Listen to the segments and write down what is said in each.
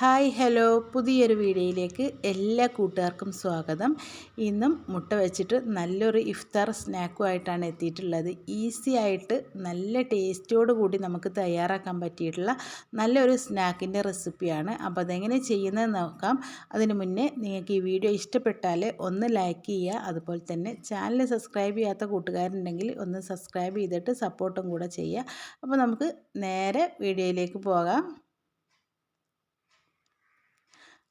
Hi hello. പുതിയൊരു വീഡിയോയിലേക്ക് എല്ലാ കൂട്ടുകാർക്കും സ്വാഗതം. ഇന്നും മുട്ട വെച്ചിട്ട് നല്ലൊരു ഇഫ്താർ സ്നാക്കുമായിട്ടാണ് എത്തിയിട്ടുള്ളത്. ഈസി ആയിട്ട് നല്ല ടേസ്റ്റോട് കൂടി നമുക്ക് തയ്യാറാക്കാൻ പറ്റിയിട്ടുള്ള നല്ലൊരു സ്നാക്കിന്റെ റെസിപ്പിയാണ്. അപ്പോൾ അതെങ്ങനെ ചെയ്യുന്നത് നോക്കാം. അതിന് മുന്നേ നിങ്ങൾക്ക് ഈ വീഡിയോ ഇഷ്ടപ്പെട്ടാൽ ഒന്ന് ലൈക്ക് ചെയ്യുക. അതുപോലെ തന്നെ ചാനൽ സബ്സ്ക്രൈബ് ചെയ്യാത്ത കൂട്ടുകാരുണ്ടെങ്കിൽ ഒന്ന് സബ്സ്ക്രൈബ് ചെയ്തിട്ട് സപ്പോർട്ടും കൂടെ ചെയ്യുക. അപ്പോൾ നമുക്ക് നേരെ വീഡിയോയിലേക്ക് പോകാം.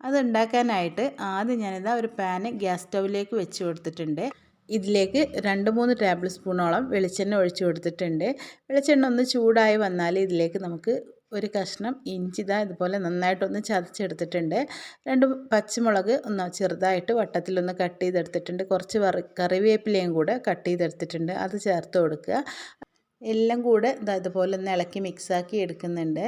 അതുണ്ടാക്കാനായിട്ട് ആദ്യം ഞാനിതാ ഒരു പാന് ഗ്യാസ് സ്റ്റൗവിലേക്ക് വെച്ച് കൊടുത്തിട്ടുണ്ട്. ഇതിലേക്ക് രണ്ട് മൂന്ന് ടേബിൾ സ്പൂണോളം വെളിച്ചെണ്ണ ഒഴിച്ചു കൊടുത്തിട്ടുണ്ട്. വെളിച്ചെണ്ണ ഒന്ന് ചൂടായി വന്നാൽ ഇതിലേക്ക് നമുക്ക് ഒരു കഷ്ണം ഇഞ്ചി ഇതാ ഇതുപോലെ നന്നായിട്ടൊന്ന് ചതച്ചെടുത്തിട്ടുണ്ട്. രണ്ട് പച്ചമുളക് ഒന്ന് ചെറുതായിട്ട് വട്ടത്തിലൊന്ന് കട്ട് ചെയ്തെടുത്തിട്ടുണ്ട്. കുറച്ച് കറിവേപ്പിലയും കൂടെ കട്ട് ചെയ്തെടുത്തിട്ടുണ്ട്. അത് ചേർത്ത് കൊടുക്കുക. എല്ലാം കൂടെ ഇതാ ഇതുപോലെ ഒന്ന് ഇളക്കി മിക്സാക്കി എടുക്കുന്നുണ്ട്.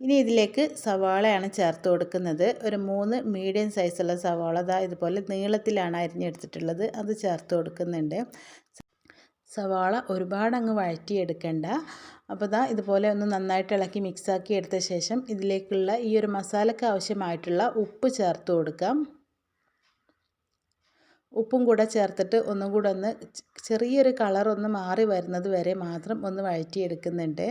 ഇനി ഇതിലേക്ക് സവാളയാണ് ചേർത്ത് കൊടുക്കുന്നത്. ഒരു മൂന്ന് മീഡിയം സൈസുള്ള സവാള ദാ ഇതുപോലെ നീളത്തിലാണ് അരിഞ്ഞെടുത്തിട്ടുള്ളത്. അത് ചേർത്ത് കൊടുക്കുന്നുണ്ട്. സവാള ഒരുപാട് അങ്ങ് വഴറ്റിയെടുക്കണ്ട. അപ്പോൾ ഇതാ ഇതുപോലെ ഒന്ന് നന്നായിട്ട് ഇളക്കി മിക്സാക്കി എടുത്ത ശേഷം ഇതിലേക്കുള്ള ഈ ഒരു മസാലയ്ക്ക് ആവശ്യമായിട്ടുള്ള ഉപ്പ് ചേർത്ത് കൊടുക്കാം. ഉപ്പും കൂടെ ചേർത്തിട്ട് ഒന്നും കൂടെ ഒന്ന് ചെറിയൊരു കളർ ഒന്ന് മാറി വരുന്നത് വരെ മാത്രം ഒന്ന് വഴറ്റിയെടുക്കുന്നുണ്ട്.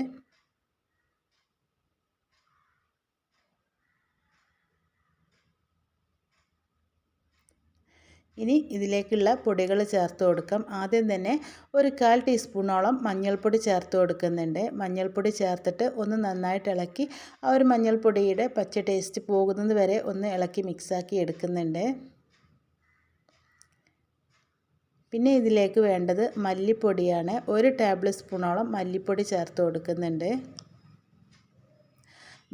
ഇനി ഇതിലേക്കുള്ള പൊടികൾ ചേർത്ത് കൊടുക്കാം. ആദ്യം തന്നെ ഒരു കാൽ ടീസ്പൂണോളം മഞ്ഞൾപ്പൊടി ചേർത്ത് കൊടുക്കുന്നുണ്ട്. മഞ്ഞൾപ്പൊടി ചേർത്തിട്ട് ഒന്ന് നന്നായിട്ട് ഇളക്കി ആ ഒരു മഞ്ഞൾപ്പൊടിയുടെ പച്ച ടേസ്റ്റ് പോകുന്നത് വരെ ഒന്ന് ഇളക്കി മിക്സാക്കി എടുക്കുന്നുണ്ട്. പിന്നെ ഇതിലേക്ക് വേണ്ടത് മല്ലിപ്പൊടിയാണ്. ഒരു ടേബിൾ സ്പൂണോളം മല്ലിപ്പൊടി ചേർത്ത് കൊടുക്കുന്നുണ്ട്.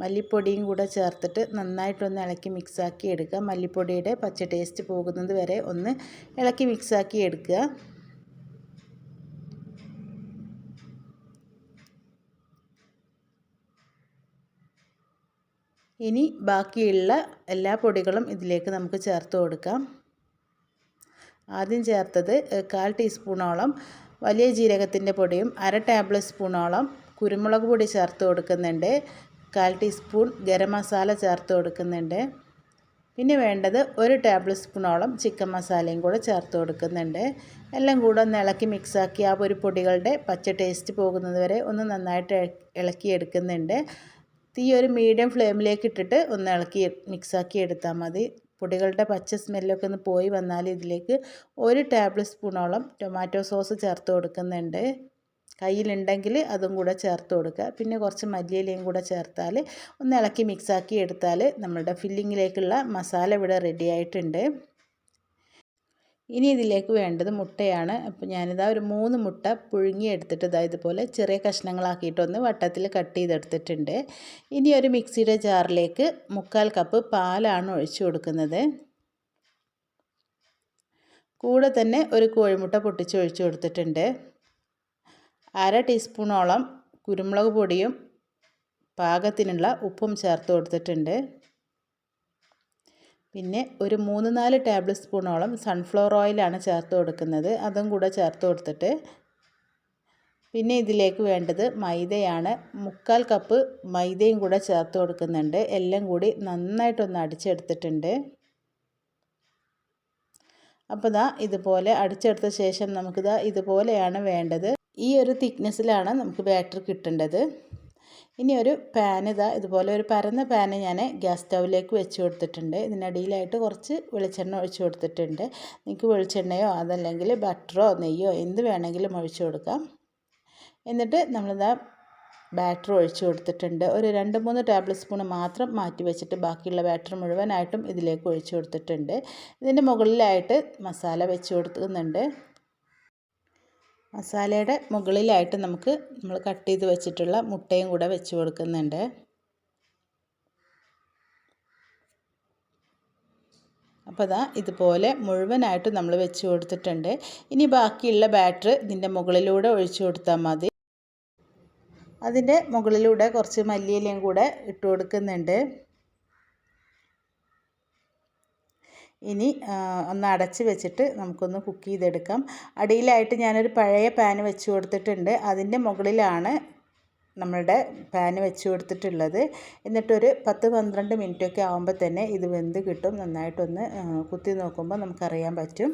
മല്ലിപ്പൊടിയും കൂടെ ചേർത്തിട്ട് നന്നായിട്ടൊന്ന് ഇളക്കി മിക്സാക്കി എടുക്കുക. മല്ലിപ്പൊടിയുടെ പച്ച ടേസ്റ്റ് പോകുന്നത് വരെ ഒന്ന് ഇളക്കി മിക്സാക്കി എടുക്കുക. ഇനി ബാക്കിയുള്ള എല്ലാ പൊടികളും ഇതിലേക്ക് നമുക്ക് ചേർത്ത് കൊടുക്കാം. ആദ്യം ചേർത്തത് കാൽ ടീസ്പൂണോളം വലിയ ജീരകത്തിന്റെ പൊടിയും അര ടേബിൾ സ്പൂണോളം കുരുമുളക് പൊടി ചേർത്ത് കൊടുക്കുന്നുണ്ട്. കാൽ ടീസ്പൂൺ ഗരം മസാല ചേർത്ത് കൊടുക്കുന്നുണ്ട്. പിന്നെ വേണ്ടത് ഒരു ടേബിൾ സ്പൂണോളം ചിക്കൻ മസാലയും കൂടെ ചേർത്ത് കൊടുക്കുന്നുണ്ട്. എല്ലാം കൂടെ ഒന്ന് ഇളക്കി മിക്സാക്കി ആ ഒരു പൊടികളുടെ പച്ച ടേസ്റ്റ് പോകുന്നത് വരെ ഒന്ന് നന്നായിട്ട് ഇളക്കി എടുക്കുന്നുണ്ട്. തീ ഒരു മീഡിയം ഫ്ലെയിമിലേക്ക് ഇട്ടിട്ട് ഒന്ന് ഇളക്കി മിക്സാക്കി എടുത്താൽ മതി. പൊടികളുടെ പച്ച സ്മെല്ലൊക്കെ ഒന്ന് പോയി വന്നാൽ ഇതിലേക്ക് ഒരു ടേബിൾ സ്പൂണോളം ടൊമാറ്റോ സോസ് ചേർത്ത് കൊടുക്കുന്നുണ്ട്. കയ്യിലുണ്ടെങ്കിൽ അതും കൂടെ ചേർത്ത് കൊടുക്കുക. പിന്നെ കുറച്ച് മല്ലിയിലയും കൂടെ ചേർത്താൽ ഒന്ന് ഇളക്കി മിക്സാക്കി എടുത്താൽ നമ്മളുടെ ഫില്ലിങ്ങിലേക്കുള്ള മസാല ഇവിടെ റെഡി ആയിട്ടുണ്ട്. ഇനി ഇതിലേക്ക് വേണ്ടത് മുട്ടയാണ്. അപ്പോൾ ഞാനിതാ ഒരു മൂന്ന് മുട്ട പുഴുങ്ങി എടുത്തിട്ട് ഇതാ ഇതുപോലെ ചെറിയ കഷ്ണങ്ങളാക്കിയിട്ടൊന്ന് വട്ടത്തിൽ കട്ട് ചെയ്തെടുത്തിട്ടുണ്ട്. ഇനി ഒരു മിക്സിയുടെ ജാറിലേക്ക് മുക്കാൽ കപ്പ് പാലാണ് ഒഴിച്ചു കൊടുക്കുന്നത്. കൂടെ തന്നെ ഒരു കോഴിമുട്ട പൊട്ടിച്ച് ഒഴിച്ചു കൊടുത്തിട്ടുണ്ട്. അര ടീസ്പൂണോളം കുരുമുളക് പൊടിയും പാകത്തിനുള്ള ഉപ്പും ചേർത്ത് കൊടുത്തിട്ടുണ്ട്. പിന്നെ ഒരു മൂന്ന് നാല് ടേബിൾ സ്പൂണോളം സൺഫ്ലവർ ഓയിലാണ് ചേർത്ത് കൊടുക്കുന്നത്. അതും കൂടെ ചേർത്ത് കൊടുത്തിട്ട് പിന്നെ ഇതിലേക്ക് വേണ്ടത് മൈദയാണ്. മുക്കാൽ കപ്പ് മൈദയും കൂടെ ചേർത്ത് കൊടുക്കുന്നുണ്ട്. എല്ലാം കൂടി നന്നായിട്ടൊന്ന് അടിച്ചെടുത്തിട്ടുണ്ട്. അപ്പോൾ ദാ ഇതുപോലെ അടിച്ചെടുത്ത ശേഷം നമുക്കിതാ ഇതുപോലെയാണ് വേണ്ടത്. ഈ ഒരു തിക്നെസ്സിലാണ് നമുക്ക് ബാറ്റർ കിട്ടേണ്ടത്. ഇനി ഒരു പാൻ ഇതാ ഇതുപോലെ ഒരു പരന്ന പാന് ഞാൻ ഗ്യാസ് സ്റ്റൗവിലേക്ക് വെച്ച് കൊടുത്തിട്ടുണ്ട്. ഇതിനടിയിലായിട്ട് കുറച്ച് വെളിച്ചെണ്ണ ഒഴിച്ചു കൊടുത്തിട്ടുണ്ട്. നിങ്ങൾക്ക് വെളിച്ചെണ്ണയോ അതല്ലെങ്കിൽ ബട്ടറോ നെയ്യോ എന്ത് വേണമെങ്കിലും ഒഴിച്ചു കൊടുക്കാം. എന്നിട്ട് നമ്മളിതാ ബാറ്റർ ഒഴിച്ചു കൊടുത്തിട്ടുണ്ട്. ഒരു രണ്ട് മൂന്ന് ടേബിൾ സ്പൂൺ മാത്രം മാറ്റി വെച്ചിട്ട് ബാക്കിയുള്ള ബാറ്റർ മുഴുവനായിട്ടും ഇതിലേക്ക് ഒഴിച്ചു കൊടുത്തിട്ടുണ്ട്. ഇതിന്റെ മുകളിലായിട്ട് മസാല വെച്ച് കൊടുക്കുന്നുണ്ട്. മസാലയുടെ മുകളിലായിട്ട് നമുക്ക് നമ്മൾ കട്ട് ചെയ്ത് വെച്ചിട്ടുള്ള മുട്ടയും കൂടെ വെച്ച് കൊടുക്കുന്നുണ്ട്. അപ്പോൾ അതാ ഇതുപോലെ മുഴുവനായിട്ട് നമ്മൾ വെച്ച് കൊടുത്തിട്ടുണ്ട്. ഇനി ബാക്കിയുള്ള ബാറ്റർ ഇതിന്റെ മുകളിലൂടെ ഒഴിച്ചു കൊടുത്താൽ മതി. അതിന്റെ മുകളിലൂടെ കുറച്ച് മല്ലിയിലയും കൂടെ ഇട്ട് കൊടുക്കുന്നുണ്ട്. ഇനി ഒന്ന് അടച്ച് വെച്ചിട്ട് നമുക്കൊന്ന് കുക്ക് ചെയ്തെടുക്കാം. അടിയിലായിട്ട് ഞാനൊരു പഴയ പാൻ വെച്ച് കൊടുത്തിട്ടുണ്ട്. അതിന്റെ മുകളിലാണ് നമ്മളുടെ പാന് വെച്ച് കൊടുത്തിട്ടുള്ളത്. എന്നിട്ടൊരു പത്ത് പന്ത്രണ്ട് മിനിറ്റൊക്കെ ആകുമ്പോൾ തന്നെ ഇത് വെന്ത് കിട്ടും. നന്നായിട്ടൊന്ന് കുത്തി നോക്കുമ്പോൾ നമുക്കറിയാൻ പറ്റും.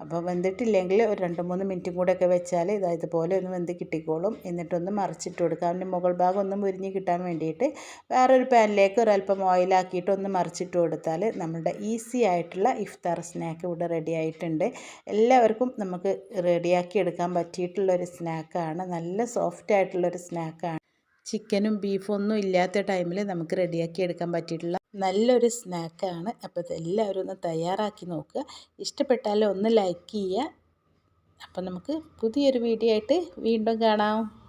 അപ്പോൾ വെന്തിട്ടില്ലെങ്കിൽ ഒരു രണ്ട് മൂന്ന് മിനിറ്റും കൂടെയൊക്കെ വെച്ചാൽ ഇതാ ഇതുപോലെ ഒന്ന് വെന്ത് കിട്ടിക്കോളും. എന്നിട്ടൊന്ന് മറിച്ചിട്ട് കൊടുക്കുക അതിന്റെ മുകൾ ഭാഗം ഒന്ന് മുരിഞ്ഞ് കിട്ടാൻ വേണ്ടിയിട്ട് വേറൊരു പാനിലേക്ക് ഒരല്പം ഓയിലാക്കിയിട്ട് ഒന്ന് മറിച്ചിട്ട് കൊടുത്താൽ നമ്മുടെ ഈസി ആയിട്ടുള്ള ഇഫ്താർ സ്നാക്ക് ഇവിടെ റെഡി ആയിട്ടുണ്ട്. എല്ലാവർക്കും നമുക്ക് റെഡിയാക്കി എടുക്കാൻ പറ്റിയിട്ടുള്ളൊരു സ്നാക്കാണ്. നല്ല സോഫ്റ്റ് ആയിട്ടുള്ളൊരു സ്നാക്കാണ്. ചിക്കനും ബീഫും ഒന്നും ഇല്ലാത്ത ടൈമിൽ നമുക്ക് റെഡിയാക്കി എടുക്കാൻ പറ്റിയിട്ടുള്ള നല്ലൊരു സ്നാക്കാണ്. അപ്പോൾ ഇതെല്ലാവരും ഒന്ന് തയ്യാറാക്കി നോക്കുക. ഇഷ്ടപ്പെട്ടാൽ ഒന്ന് ലൈക്ക് ചെയ്യുക. അപ്പോൾ നമുക്ക് പുതിയൊരു വീഡിയോ ആയിട്ട് വീണ്ടും കാണാം.